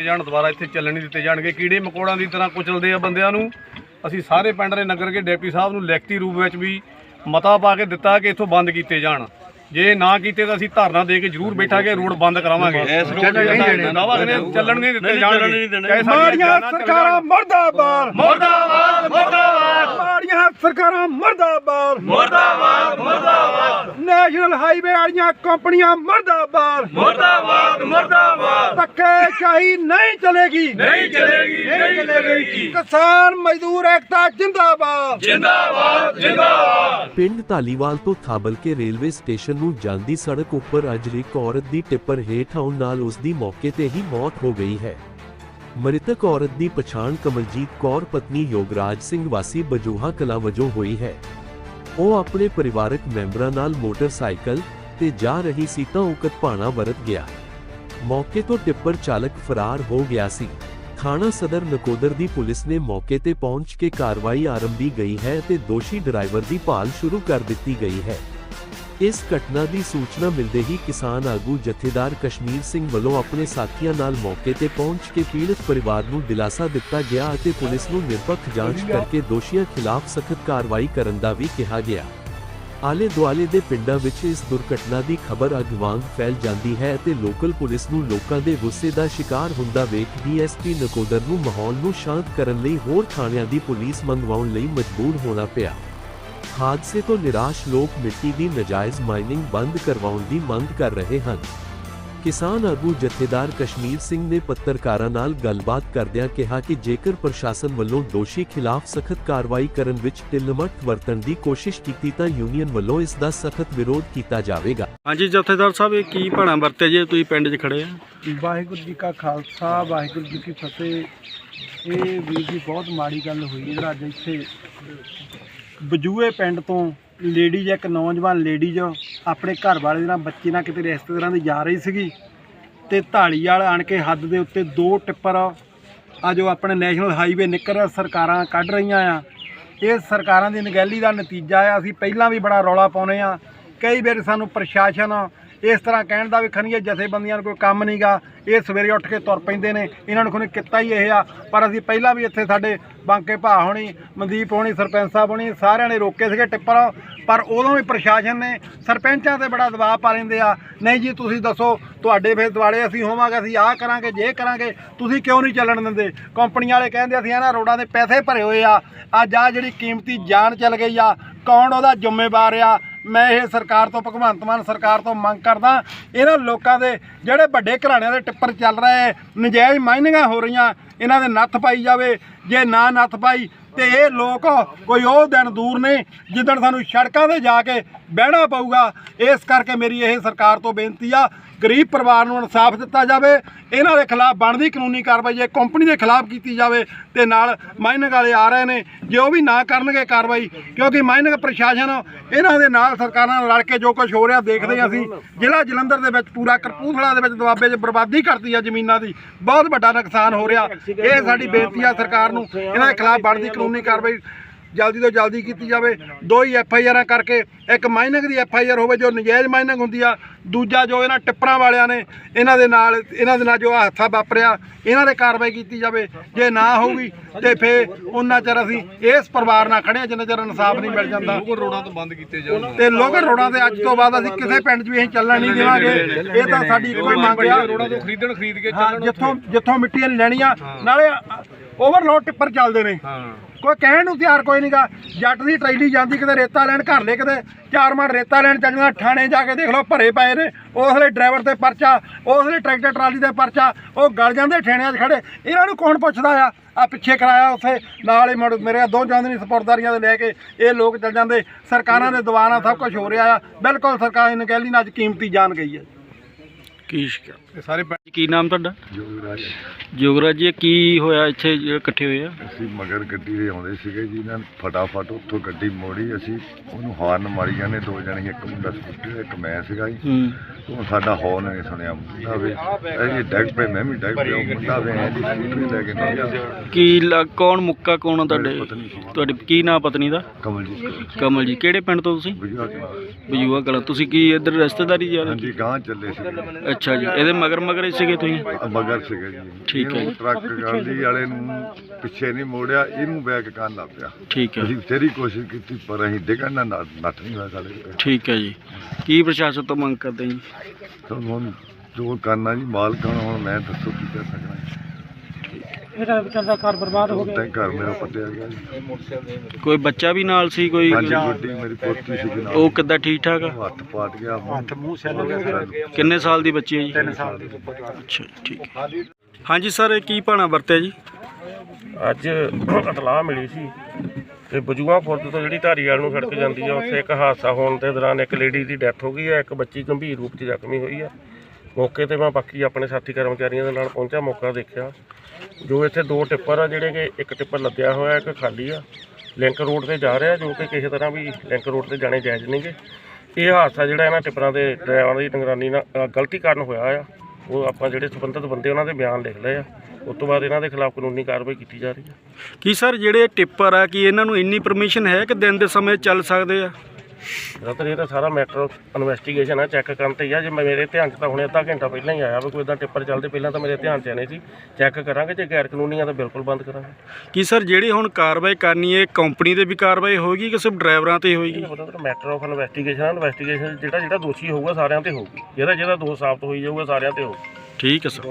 ਦਿੱਤੇ ਜਾਣ ਦੁਬਾਰਾ ਇੱਥੇ ਚੱਲਣ ਨਹੀਂ ਦਿੱਤੇ ਜਾਣਗੇ। ਕੀੜੇ ਮਕੌੜਾਂ ਦੀ ਤਰ੍ਹਾਂ ਕੁਚਲਦੇ ਆ ਬੰਦਿਆਂ ਨੂੰ। ਅਸੀਂ ਸਾਰੇ ਪਿੰਡ ਦੇ ਨਗਰ ਕੇ ਡਿਪਟੀ ਸਾਹਿਬ ਨੂੰ ਲਿਖਤੀ ਰੂਪ ਵਿੱਚ ਵੀ ਮਤਾ ਪਾ ਕੇ ਦਿੱਤਾ ਕਿ ਇੱਥੋਂ ਬੰਦ ਕੀਤੇ ਜਾਣ। ਜੇ ਨਾ ਕੀਤੇ ਤਾਂ ਅਸੀਂ ਧਰਨਾ ਦੇ ਕੇ ਜ਼ਰੂਰ ਬੈਠਾਂਗੇ ਰੋਡ ਬੰਦ ਕਰਾਵਾਂਗੇ। ਦਾਵਾ ਕਰੇ ਚੱਲਣ ਨਹੀਂ ਦਿੱਤੇ ਜਾਣਗੇ। ਮਾੜੀਆਂ ਸਰਕਾਰਾਂ। ਮਰਦਾਬਾਦ ਮੁਰਦਾਬਾਦ। ਸਰਕਾਰਾਂ ਮਰਦਾਬਾਦ। ਮੁਰਦਾਬਾਦ ਮੁਰਦਾਬਾਦ। ਨੈਸ਼ਨਲ ਹਾਈਵੇ ਵਾਲੀਆਂ ਕੰਪਨੀਆਂ ਮਰਦਾਬਾਦ। ਮੁਰਦਾਬਾਦ ਮੁਰਦਾਬਾਦ। ਧੱਕੇ ਸ਼ਾਹੀ ਨਹੀਂ ਚਲੇਗੀ। ਨਹੀਂ ਚਲੇਗੀ ਨਹੀਂ ਚਲੇਗੀ। ਕਿਸਾਨ ਮਜ਼ਦੂਰ ਏਕਤਾ ਜਿੰਦਾਬਾਦ। ਜਿੰਦਾਬਾਦ ਜਿੰਦਾਬਾਦ। ਪਿੰਡ ਧਾਲੀਵਾਲ ਤੋਂ ਥਾਬਲਕੇ ਰੇਲਵੇ ਸਟੇਸ਼ਨ ਨੂੰ ਜਾਂਦੀ ਸੜਕ ਉੱਪਰ ਅੱਜ ਇੱਕ ਔਰਤ ਦੀ ਟਿੱਪਰ ਹੇਠ ਆਉਣ ਨਾਲ ਉਸ ਦੀ ਮੌਕੇ ਤੇ ਹੀ ਮੌਤ ਹੋ ਗਈ ਹੈ। ਮ੍ਰਿਤਕ ਔਰਤ ਦੀ ਪਛਾਣ ਕਮਲਜੀਤ ਕੌਰ, ਪਤਨੀ ਯੋਗਰਾਜ ਸਿੰਘ ਵਾਸੀ ਬਜੂਹਾ ਕਲਾ ਵਜੋਂ ਹੋਈ ਹੈ। ਉਹ ਆਪਣੇ ਪਰਿਵਾਰਕ ਮੈਂਬਰਾਂ ਨਾਲ ਮੋਟਰਸਾਈਕਲ ਤੇ ਜਾ ਰਹੀ ਸੀ ਤਾਂ ਉਕਤ ਭਾਣਾ ਵਰਤ ਗਿਆ। ਮੌਕੇ ਤੋਂ ਟਿੱਪਰ ਚਾਲਕ ਫਰਾਰ ਹੋ ਗਿਆ ਸੀ। ਥਾਣਾ ਸਦਰ ਨਕੋਦਰ ਦੀ ਪੁਲਿਸ ਨੇ ਮੌਕੇ ਤੇ ਪਹੁੰਚ ਕੇ ਕਾਰਵਾਈ ਆਰੰਭੀ ਗਈ ਹੈ ਤੇ ਦੋਸ਼ੀ ਡਰਾਈਵਰ ਦੀ ਭਾਲ ਸ਼ੁਰੂ ਕਰ ਦਿੱਤੀ ਗਈ ਹੈ। ਇਸ ਘਟਨਾ ਦੀ ਸੂਚਨਾ ਮਿਲਦੇ ਹੀ ਕਿਸਾਨ ਆਗੂ ਜਥੇਦਾਰ ਕਸ਼ਮੀਰ ਸਿੰਘ ਵੱਲੋਂ ਆਪਣੇ ਸਾਥੀਆਂ ਨਾਲ ਮੌਕੇ ਤੇ ਪਹੁੰਚ ਕੇ ਪੀੜਤ ਪਰਿਵਾਰ ਨੂੰ ਦਿਲਾਸਾ ਦਿੱਤਾ ਗਿਆ ਅਤੇ ਪੁਲਿਸ ਨੂੰ ਨਿਰਪੱਖ ਜਾਂਚ ਕਰਕੇ ਦੋਸ਼ੀਆਂ ਖਿਲਾਫ ਸਖਤ ਕਾਰਵਾਈ ਕਰਨ ਦਾ ਵੀ ਕਿਹਾ ਗਿਆ। ਆਲੇ ਦੁਆਲੇ ਦੇ ਪਿੰਡਾਂ ਵਿੱਚ ਇਸ ਦੁਰਘਟਨਾ ਦੀ ਖਬਰ ਅੱਗ ਵਾਂਗ ਫੈਲ ਜਾਂਦੀ ਹੈ ਅਤੇ ਲੋਕਲ ਪੁਲਿਸ ਨੂੰ ਲੋਕਾਂ ਦੇ ਗੁੱਸੇ ਦਾ ਸ਼ਿਕਾਰ ਹੁੰਦਾ ਵੇਖ ਡੀਐਸਪੀ ਨਕੋਦਰ ਨੂੰ ਮਾਹੌਲ ਨੂੰ ਸ਼ਾਂਤ ਕਰਨ ਲਈ ਹੋਰ ਥਾਣਿਆਂ ਦੀ ਪੁਲਿਸ ਮੰਗਵਾਉਣ ਲਈ ਮਜਬੂਰ ਹੋਣਾ ਪਿਆ। ਹਾਦਸੇ ਤੋਂ ਨਿਰਾਸ਼ ਲੋਕ ਮਿੱਟੀ ਦੀ ਨਜਾਇਜ਼ ਮਾਈਨਿੰਗ ਬੰਦ ਕਰਵਾਉਣ ਦੀ ਮੰਗ ਕਰ ਰਹੇ ਹਨ। ਕਿਸਾਨ ਆਗੂ ਜਥੇਦਾਰ ਕਸ਼ਮੀਰ ਸਿੰਘ ਨੇ ਪੱਤਰਕਾਰਾਂ ਨਾਲ ਗੱਲਬਾਤ ਕਰਦਿਆਂ ਕਿਹਾ ਕਿ ਜੇਕਰ ਪ੍ਰਸ਼ਾਸਨ ਵੱਲੋਂ ਦੋਸ਼ੀ ਖਿਲਾਫ ਸਖਤ ਕਾਰਵਾਈ ਕਰਨ ਵਿੱਚ ਢਿੱਲਮੱਠ ਵਰਤਣ ਦੀ ਕੋਸ਼ਿਸ਼ ਕੀਤੀ ਤਾਂ ਯੂਨੀਅਨ ਵੱਲੋਂ ਇਸ ਦਾ ਸਖਤ ਵਿਰੋਧ ਕੀਤਾ ਜਾਵੇਗਾ। ਹਾਂਜੀ ਜਥੇਦਾਰ ਸਾਹਿਬ ਇਹ ਕੀ ਭਾਣਾ ਵਰਤੇ ਜੇ ਤੁਸੀਂ ਪਿੰਡ 'ਚ ਖੜੇ ਆ? ਵਾਹਿਗੁਰੂ ਜੀ ਕਾ ਖਾਲਸਾ ਵਾਹਿਗੁਰੂ ਜੀ ਕੀ ਫਤਿਹ। ਇਹ ਵੀਰ ਜੀ ਬਹੁਤ ਮਾੜੀ ਗੱਲ ਹੋਈ ਹੈ। ਜਿਹੜਾ ਅੱਜ ਇੱਥੇ ਬਜੂਏ ਪਿੰਡ ਤੋਂ ਲੇਡੀਜ਼ ਇੱਕ ਨੌਜਵਾਨ ਲੇਡੀਜ਼ ਆਪਣੇ ਘਰ ਵਾਲੇ ਦੇ ਨਾਲ ਬੱਚੇ ਨਾਲ ਕਿਤੇ ਰਿਸ਼ਤੇਦਾਰਾਂ ਦੀ ਜਾ ਰਹੀ ਸੀਗੀ ਤੇ ਢਾਲੀ ਵਾਲ ਆਣ ਕੇ ਹੱਦ ਦੇ ਉੱਤੇ ਦੋ ਟਿੱਪਰ ਆ ਜੋ ਆਪਣੇ ਨੈਸ਼ਨਲ ਹਾਈਵੇ ਨਿਕਲ ਰਿਹਾ, ਸਰਕਾਰਾਂ ਕੱਢ ਰਹੀਆਂ ਆ। ਇਹ ਸਰਕਾਰਾਂ ਦੀ ਨਗਹਿਲੀ ਦਾ ਨਤੀਜਾ ਆ ਅਸੀਂ ਪਹਿਲਾਂ ਵੀ ਬੜਾ ਰੌਲਾ ਪਾਉਨੇ ਆ ਕਈ ਵਾਰ ਸਾਨੂੰ ਪ੍ਰਸ਼ਾਸਨ ਇਸ ਤਰ੍ਹਾਂ ਕਹਿਣ ਦਾ ਵੀ ਖਣੀਏ ਜਥੇਬੰਦੀਆਂ ਨੂੰ ਕੋਈ ਕੰਮ ਨਹੀਂਗਾ ਇਹ ਸਵੇਰੇ ਉੱਠ ਕੇ ਤੁਰ ਪੈਂਦੇ ਨੇ। ਇਹਨਾਂ ਨੂੰ ਕੋਈ ਕਿੱਤਾ ਹੀ ਇਹ ਆ। ਪਰ ਅਸੀਂ ਪਹਿਲਾਂ ਵੀ ਇੱਥੇ ਸਾਡੇ ਬਾਂਕੇ ਭਾ ਹੋਣੀ, ਮਨਦੀਪ ਹੋਣੀ, ਸਰਪੰਚ ਸਾਹਿਬ ਹੋਣੀ, ਸਾਰਿਆਂ ਨੇ ਰੋਕੇ ਸੀਗੇ ਟਿੱਪਰ। ਪਰ ਉਦੋਂ ਵੀ ਪ੍ਰਸ਼ਾਸਨ ਨੇ ਸਰਪੰਚਾਂ ਤੇ ਬੜਾ ਦਬਾਅ ਪਾ ਲੈਂਦੇ ਆ। ਨਹੀਂ ਜੀ, ਤੁਸੀਂ ਦੱਸੋ, ਤੁਹਾਡੇ ਫੇਰ ਦੁਆਲੇ ਅਸੀਂ ਹੋਵਾਂਗੇ, ਅਸੀਂ ਆਹ ਕਰਾਂਗੇ, ਜੇ ਕਰਾਂਗੇ, ਤੁਸੀਂ ਕਿਉਂ ਨਹੀਂ ਚੱਲਣ ਦਿੰਦੇ? ਕੰਪਨੀ ਵਾਲੇ ਕਹਿੰਦੇ ਅਸੀਂ ਇਹਨਾਂ ਰੋਡਾਂ ਦੇ ਪੈਸੇ ਭਰੇ ਹੋਏ ਆ। ਅੱਜ ਆ ਜਿਹੜੀ ਕੀਮਤੀ ਜਾਨ ਚੱਲ ਗਈ ਆ, ਕੌਣ ਉਹਦਾ ਜ਼ਿੰਮੇਵਾਰ ਆ? ਮੈਂ ਇਹ ਸਰਕਾਰ ਤੋਂ, ਭਗਵੰਤ ਮਾਨ ਸਰਕਾਰ ਤੋਂ ਮੰਗ ਕਰਦਾ, ਇਹਨਾਂ ਲੋਕਾਂ ਦੇ ਜਿਹੜੇ ਵੱਡੇ ਘਰਾਣਿਆਂ ਦੇ ਟਿੱਪਰ ਚੱਲ ਰਹੇ, ਨਜਾਇਜ਼ ਮਾਈਨਿੰਗਾਂ ਹੋ ਰਹੀਆਂ, ਇਹਨਾਂ ਦੇ ਨੱਥ ਪਾਈ ਜਾਵੇ ਜੇ ਨਾ ਨੱਥ ਪਾਈ ਤੇ ਇਹ ਲੋਕ ਕੋਈ ਉਹ ਦਿਨ ਦੂਰ ਨੇ ਜਿੱਦਣ ਸਾਨੂੰ ਸੜਕਾਂ ਤੇ ਜਾ ਕੇ ਬਹਿਣਾ ਪਊਗਾ। ਇਸ ਕਰਕੇ ਮੇਰੀ ਇਹ ਸਰਕਾਰ ਤੋਂ ਬੇਨਤੀ ਆ, ਗਰੀਬ ਪਰਿਵਾਰ ਨੂੰ ਇਨਸਾਫ ਦਿੱਤਾ ਜਾਵੇ। ਇਹਨਾਂ ਦੇ ਖਿਲਾਫ ਬਣਦੀ ਕਾਨੂੰਨੀ ਕਾਰਵਾਈ, ਜੇ ਕੰਪਨੀ ਦੇ ਖਿਲਾਫ ਕੀਤੀ ਜਾਵੇ ਤੇ ਨਾਲ ਮਾਈਨਿੰਗ ਵਾਲੇ ਆ ਰਹੇ ਨੇ, ਜੇ ਉਹ ਵੀ ਨਾ ਕਰਨਗੇ ਕਾਰਵਾਈ, ਕਿਉਂਕਿ ਮਾਈਨਿੰਗ ਪ੍ਰਸ਼ਾਸਨ ਇਹਨਾਂ ਦੇ ਨਾਲ ਸਰਕਾਰਾਂ ਨਾਲ ਰਲ ਕੇ ਜੋ ਕੁਝ ਹੋ ਰਿਹਾ ਦੇਖਦੇ ਹਾਂ ਅਸੀਂ। ਜ਼ਿਲ੍ਹਾ ਜਲੰਧਰ ਦੇ ਵਿੱਚ ਪੂਰਾ ਕਰਪੂਥਲਾ ਦੇ ਵਿੱਚ ਦੁਆਬੇ 'ਚ ਬਰਬਾਦੀ ਕਰਤੀ ਆ ਜ਼ਮੀਨਾਂ ਦੀ। ਬਹੁਤ ਵੱਡਾ ਨੁਕਸਾਨ ਹੋ ਰਿਹਾ। ਇਹ ਸਾਡੀ ਬੇਨਤੀ ਆ ਸਰਕਾਰ ਨੂੰ। ਇਹਨਾਂ ਦੇ ਖਿਲਾਫ ਬਣਦੀ ਕਾਨੂੰਨੀ ਕਾਰਵਾਈ ਜਲਦੀ ਤੋਂ ਜਲਦੀ ਕੀਤੀ ਜਾਵੇ। ਦੋ ਹੀ ਐਫ ਆਈ ਆਰਾਂ ਕਰਕੇ ਇੱਕ ਮਾਈਨਿੰਗ ਦੀ ਐਫ ਆਈ ਆਰ ਹੋਵੇ ਜੋ ਨਜਾਇਜ਼ ਮਾਈਨਿੰਗ ਹੁੰਦੀ ਆ ਦੂਜਾ ਜੋ ਇਹਨਾਂ ਟਿੱਪਰਾਂ ਵਾਲਿਆਂ ਨੇ ਇਹਨਾਂ ਦੇ ਨਾਲ ਇਹਨਾਂ ਦੇ ਨਾਲ ਜੋ ਹਾਦਸਾ ਵਾਪਰਿਆ ਇਹਨਾਂ ਦੇ ਕਾਰਵਾਈ ਕੀਤੀ ਜਾਵੇ। ਜੇ ਨਾ ਹੋਊਗੀ ਤੇ ਫੇ ਉਹਨਾਂ ਚਿਰ ਅਸੀਂ ਇਸ ਪਰਿਵਾਰ ਨਾਲ ਖੜੇ ਹਾਂ ਜਿੰਨਾ ਚਿਰ ਇਨਸਾਫ ਨਹੀਂ ਮਿਲ ਜਾਂਦਾ। ਲੋਕ ਰੋਡਾਂ ਤੋਂ ਬੰਦ ਕੀਤੇ ਜਾਣ ਤੇ ਲੋਕਲ ਰੋਡਾਂ ਤੇ ਅੱਜ ਤੋਂ ਬਾਅਦ ਅਸੀਂ ਕਿਸੇ ਪਿੰਡ 'ਚ ਵੀ ਅਸੀਂ ਚੱਲਣ ਨਹੀਂ ਦੇਵਾਂਗੇ। ਇਹ ਤਾਂ ਸਾਡੀ ਇੱਕੋ ਹੀ ਮੰਗ ਆ। ਰੋਡਾਂ ਤੋਂ ਖਰੀਦਣ ਖਰੀਦ ਕੇ ਚੱਲਣ ਜਿੱਥੋਂ ਜਿੱਥੋਂ ਮਿੱਟੀਆਂ ਲੈਣੀਆਂ ਨਾਲੇ ਓਵਰਲੋਡ ਟਿੱਪਰ ਚੱਲਦੇ ਨੇ। ਹਾਂ। ਕੋਈ ਕਹਿਣ ਨੂੰ ਤਿਆਰ ਕੋਈ ਨਹੀਂਗਾ ਜੱਟ ਦੀ ਟਰੈਲੀ ਜਾਂਦੀ ਕਿਤੇ ਰੇਤਾ ਲੈਣ ਘਰ ਲੈ ਕਿਤੇ ਚਾਰ ਮਣ ਰੇਤਾ ਲੈਣ ਚੱਲ ਜਾਂਦਾ। ਥਾਣੇ ਜਾ ਕੇ ਦੇਖ ਲਓ ਭਰੇ ਪਏ ਨੇ। ਉਸ ਵੇਲੇ ਡਰਾਈਵਰ ਤੇ ਪਰਚਾ ਉਸ ਵੇਲੇ ਟਰੈਕਟਰ ਟਰਾਲੀ ਤੇ ਪਰਚਾ ਉਹ ਗਲ ਜਾਂਦੇ ਠੇਣਿਆਂ 'ਚ ਖੜੇ। ਇਹਨਾਂ ਨੂੰ ਕੌਣ ਪੁੱਛਦਾ ਆ? ਆ ਪਿੱਛੇ ਕਰਾਇਆ ਉੱਥੇ ਨਾਲ ਹੀ ਮੁੜ ਮੇਰੇ ਦੋ ਜਾਂਦਨੀ ਸਪੁਰਦਾਰੀਆਂ ਦੇ ਲੈ ਕੇ ਇਹ ਲੋਕ ਚੱਲ ਜਾਂਦੇ। ਸਰਕਾਰਾਂ ਦੇ ਦਵਾਨਾ ਸਭ ਕੁਝ ਹੋ ਰਿਹਾ ਆ। ਬਿਲਕੁਲ ਸਰਕਾਰ ਦੀ ਨਗਹਿਲੀ ਨਾਲ ਅੱਜ ਕੀਮਤੀ ਜਾਨ ਗਈ ਹੈ। ਕੀ ਇਹ ਸਾਰੇ ਪਿੰਡ ਕੀ ਨਾਮ ਤੁਹਾਡਾ? ਯੋਗਰਾਜ ਜੋਗਰਾਜ ਜੀ ਇਹ ਕੀ ਹੋਇਆ ਇੱਥੇ ਜਿਹੜੇ ਇਕੱਠੇ ਹੋਏ ਆ? ਅਸੀਂ ਮਗਰ ਗੱਡੀ ਦੇ ਆਉਂਦੇ ਸੀਗੇ ਜੀ ਇਹਨਾਂ ਨੇ ਫਟਾਫਟ ਉੱਥੋਂ ਗੱਡੀ ਮੋੜੀ ਅਸੀਂ ਉਹਨੂੰ ਹਾਰਨ ਮਾਰੀ ਜਾਂਦੇ ਦੋ ਜਣੇ ਇੱਕ ਮੁੰਡਾ ਸਕੂਟਰ ਤੇ ਇੱਕ ਮੈਂ ਸੀਗਾ ਜੀ। ਹੂੰ। ਉਹ ਸਾਡਾ ਹੌਰਨ ਨਹੀਂ ਸੁਣਿਆ ਮੁੰਡਾ ਵੀ। ਇਹ ਜੀ ਡੈਗ ਪਏ ਮੈਂ ਵੀ ਡੈਗ ਪਿਆ ਉਹ ਮੁੰਡਾ ਵੀ ਐਂ ਜੀ ਸਕੂਟਰ ਲੈ ਕੇ ਨਹੀਂ ਗਿਆ। ਕੀ ਲ- ਕੌਣ ਮੁੱਕਾ ਕੌਣ ਆ ਤੁਹਾਡੇ? ਪਤਨੀ ਸੀ। ਤੁਹਾਡੇ ਕੀ ਨਾਮ ਪਤਨੀ ਦਾ? ਕਮਲਜੀਤ ਕੌਰ। ਕਮਲ ਜੀ ਕਿਹੜੇ ਪਿੰਡ ਤੋਂ ਤੁਸੀਂ? ਬੁਝਾ ਕੇ ਬਜੂਆ ਕਲਾ ਤੁਸੀਂ ਕੀ ਇੱਧਰ ਰਿਸ਼ਤੇਦਾਰੀ ਜਾ ਰਹੇ ਹਾਂਜੀ ਗਾਂ ਚੱਲੇ ਸੀ ਅੱਛਾ ਜੀ ਇਹਦੇ ਮਗਰ ਮਗਰ ਹੀ ਸੀਗੇ ਤੁਸੀਂ? ਮਗਰ ਸੀਗੇ ਜੀ। ਠੀਕ ਹੈ ਇਹਨੂੰ। ਟਰੱਕ ਗਾਂਧੀ ਵਾਲੇ ਨੂੰ ਪਿੱਛੇ ਨਹੀਂ ਮੋੜਿਆ ਇਹਨੂੰ ਬੈਕ ਕਰਨ ਲੱਗ ਪਿਆ। ਠੀਕ ਹੈ। ਅਸੀਂ ਬਥੇਰੀ ਕੋਸ਼ਿਸ਼ ਕੀਤੀ ਪਰ ਅਸੀਂ ਡਿੱਗਣ ਨੱਠ ਨੱਠ ਨਹੀਂ ਹੋਇਆ ਸਾਡੇ ਕੋਲ। ਠੀਕ ਹੈ ਜੀ। ਕੀ ਪ੍ਰਸ਼ਾਸਨ ਤੋਂ ਮੰਗ ਕਰਦੇ ਜੀ? ਤਾਂ ਹੁਣ ਜੋ ਕਰਨਾ ਜੀ ਮਾਲਕ ਹੁਣ ਮੈਂ ਦੱਸੋ ਕੀ ਕਰ ਸਕਦਾ। ਇਹਦਾ ਵਿਚਾਰਾ ਘਰ ਬਰਬਾਦ ਉਸ ਟਾਈਮ ਘਰ ਮੇਰਾ ਪੱਟਿਆ ਗਿਆ ਜੀ। ਕੋਈ ਬੱਚਾ ਵੀ ਨਾਲ ਸੀ ਕੋਈ ਹਾਂਜੀ ਗੁੱਡੀ ਮੇਰੀ ਪੋਤੀ ਸੀ ਨਾਲ। ਉਹ ਕਿੱਦਾਂ ਠੀਕ ਠਾਕ ਆ? ਹੱਥ ਪਾਟ ਗਿਆ ਹੱਥ ਮੂੰਹ ਸੈੱਲ ਹੋ ਗਿਆ ਕਿੰਨੇ ਸਾਲ ਦੀ ਬੱਚੀ ਹੈ ਜੀ? 3 ਸਾਲ ਦੀ ਅੱਛਾ ਠੀਕ ਹੈ। ਹਾਂਜੀ ਸਰ ਇਹ ਕੀ ਭਾਣਾ ਵਰਤਿਆ ਜੀ? ਅੱਜ ਇਤਲਾਹ ਮਿਲੀ ਸੀ ਤੇ ਬਜੂਆ ਫੁਰਦ ਤੋਂ ਜਿਹੜੀ ਧਾਰੀਵਾਲ ਨੂੰ ਸੜਕ ਜਾਂਦੀ ਆ ਉੱਥੇ ਇੱਕ ਹਾਦਸਾ ਹੋਣ ਦੇ ਦੌਰਾਨ ਇੱਕ ਲੇਡੀ ਦੀ ਡੈਥ ਹੋ ਗਈ ਹੈ ਇੱਕ ਬੱਚੀ ਗੰਭੀਰ ਰੂਪ 'ਚ ਜ਼ਖਮੀ ਹੋਈ ਹੈ ਮੌਕੇ ਤੇ ਮੈਂ ਬਾਕੀ ਆਪਣੇ ਸਾਥੀ ਕਰਮਚਾਰੀਆਂ ਦੇ ਨਾਲ ਪਹੁੰਚਿਆ, ਮੌਕਾ ਦੇਖਿਆ। ਜੋ ਇੱਥੇ ਦੋ ਟਿੱਪਰ ਆ ਜਿਹੜੇ ਕਿ ਇੱਕ ਟਿੱਪਰ ਲੱਦਿਆ ਹੋਇਆ, ਇੱਕ ਖਾਲੀ ਆ। ਲਿੰਕ ਰੋਡ ਤੇ ਜਾ ਰਿਹਾ, ਜੋ ਕਿ ਕਿਸੇ ਤਰ੍ਹਾਂ ਵੀ ਲਿੰਕ ਰੋਡ ਤੇ ਜਾਣੇ ਜਾਇਜ਼ ਨਹੀਂਗੇ ਇਹ ਹਾਦਸਾ ਜਿਹੜਾ ਇਹਨਾਂ ਟਿੱਪਰਾਂ ਦੇ ਡਰਾਈਵਰਾਂ ਦੀ ਨਿਗਰਾਨੀ ਨਾਲ ਗਲਤੀ ਕਾਰਨ ਹੋਇਆ ਆ। ਉਹ ਆਪਾਂ ਜਿਹੜੇ ਸੰਬੰਧਿਤ ਬੰਦੇ ਉਹਨਾਂ ਦੇ ਬਿਆਨ ਲਿਖ ਲਏ ਆ। ਉਸ ਤੋਂ ਬਾਅਦ ਇਹਨਾਂ ਦੇ ਖਿਲਾਫ ਕਾਨੂੰਨੀ ਕਾਰਵਾਈ ਕੀਤੀ ਜਾ ਰਹੀ ਹੈ ਕੀ ਸਰ, ਜਿਹੜੇ ਟਿੱਪਰ ਆ, ਕਿ ਇਹਨਾਂ ਨੂੰ ਇੰਨੀ ਪਰਮਿਸ਼ਨ ਹੈ ਕਿ ਦਿਨ ਦੇ ਸਮੇਂ ਚੱਲ ਸਕਦੇ ਆ? ਜ਼ਿਆਦਾਤਰ ਇਹ ਤਾਂ ਸਾਰਾ ਮੈਟਰ ਇਨਵੈਸਟੀਗੇਸ਼ਨ ਹੈ ਚੈੱਕ ਕਰਨ ਤੇ ਹੀ ਆ। ਜੇ ਮੈਂ- ਮੇਰੇ ਧਿਆਨ 'ਚ ਤਾਂ ਹੁਣੇ ਅੱਧਾ ਘੰਟਾ ਪਹਿਲਾਂ ਹੀ ਆਇਆ ਵੀ ਕੋਈ ਇਦਾਂ ਟਿੱਪਰ ਚੱਲਦੇ ਪਹਿਲਾਂ ਤਾਂ ਮੇਰੇ ਧਿਆਨ 'ਚ ਆਨੇ ਸੀ। ਚੈੱਕ ਕਰਾਂਗੇ ਜੇ ਗੈਰ ਕਾਨੂੰਨੀ ਆ ਤਾਂ ਬਿਲਕੁਲ ਬੰਦ ਕਰਾਂਗੇ। ਕੀ ਸਰ ਜਿਹੜੀ ਹੁਣ ਕਾਰਵਾਈ ਕਰਨੀ ਹੈ ਕੰਪਨੀ ਤੇ ਵੀ ਕਾਰਵਾਈ ਹੋਏਗੀ ਕਿ ਸਿਰਫ ਡਰਾਈਵਰਾਂ ਤੇ ਹੋਏਗੀ? ਉਹਦਾ ਤਾਂ ਮੈਟਰ ਆਫ ਇਨਵੈਸਟੀਗੇਸ਼ਨ ਹੈ ਇਨਵੈਸਟੀਗੇਸ਼ਨ ਜਿਹੜਾ ਜਿਹੜਾ ਦੋਸ਼ੀ ਹੋਊਗਾ ਸਾਰਿਆਂ ਤੇ ਹੋਊਗੀ। ਜਿਹੜਾ ਜਿਹੜਾ ਦੋਸ਼ ਸਾਬਤ ਹੋਈ ਜਾਊਗਾ ਸਾਰਿਆਂ ਤੇ ਹੋਊਗਾ ਠੀਕ ਹੈ ਸਰ।